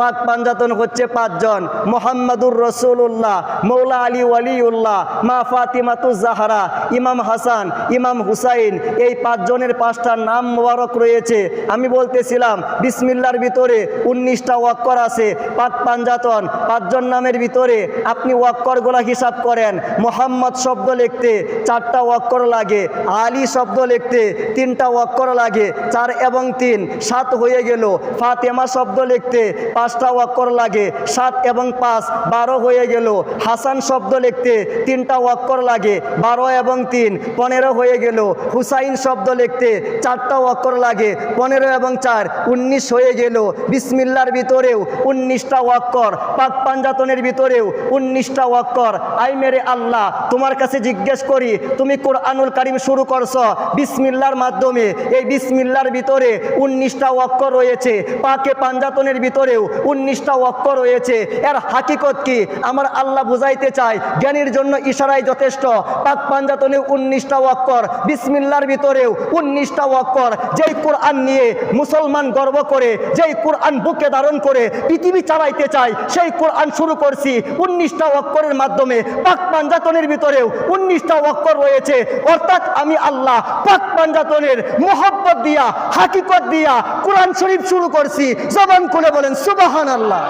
পাক পাঞ্জাতন হচ্ছে পাঁচজন। মোহাম্মদুর রসুল্লাহ মৌলা আলী ওয়ালিউল্লাহ, মা ফাতিমাতু জাহারা, ইমাম হাসান, ইমাম হুসাইন, এই পাঁচজনের পাঁচটা নাম মোবারক রয়েছে। আমি বলতেছিলাম, বিসমিল্লার ভিতরে উনিশটা ওয়াক্কর আছে, পাক পাঞ্জাতন পাঁচজন নামের ভিতরে আপনি ওয়াক্করগুলা হিসাব করেন। মোহাম্মদ শব্দ লিখতে চারটা ওয়াক্কর লাগে, আলী শব্দ লিখতে তিনটা ওয়াক্কর লাগে, চার এবং তিন, সাত হয়ে গেল। ফাতেমা শব্দ লিখতে পাঁচটা ওয়াক্কর লাগে। সাত এবং পাঁচ বারো হয়ে গেল। হাসান শব্দ লিখতে তিনটা ওয়াক্কর লাগে। বারো এবং তিন পনেরো হয়ে গেল। হুসাইন শব্দ লিখতে চারটা ওয়াক্কর লাগে। পনেরো এবং চার উনিশ হয়ে গেল। বিসমিল্লার ভিতরেও উনিশটা ওয়াক্কর। পাক পাঞ্জাতনের ভিতরেও উনিশটা ওয়াক্কর। আই মেরে আল্লাহ, তোমার কাছে জিজ্ঞেস করি, তুমি কোরআনুল কারিম শুরু করছ বিসমিল্লার মাধ্যমে। এই বিসমিল্লার ভিতরে উনিশটা ওয়াক্কর রয়েছে। পাকে পাঞ্জাতনের ভিতরেও উনিশটা ওয়াক্কর রয়েছে। এর হাকিকত কি? আমার আল্লাহ বুঝাইতে চায়, জ্ঞানীর জন্য ইশারাই যথেষ্ট। পাক পাঞ্জাতনে উনিশটা ওয়াক্কর, বিসমিল্লার ভিতরেও উনিশটা ওয়াক্কর। যেই কোরআন নিয়ে মুসলমান গর্ব করে, যেই কোরআন বুকে ধারণ করে পৃথিবী চালাইতে চায়, সেই কোরআন শুরু করছি উনিশটা অক্ষরের মাধ্যমে। পাক পাঞ্জাতনের ভিতরেও উনিশটা অক্ষর রয়েছে। অর্থাৎ আমি আল্লাহ পাক পাঞ্জাতনের মোহব্বত দিয়া, হাকিকত দিয়া কোরআন শরীফ শুরু করছি। জবান খুলে বলেন সুবাহান আল্লাহ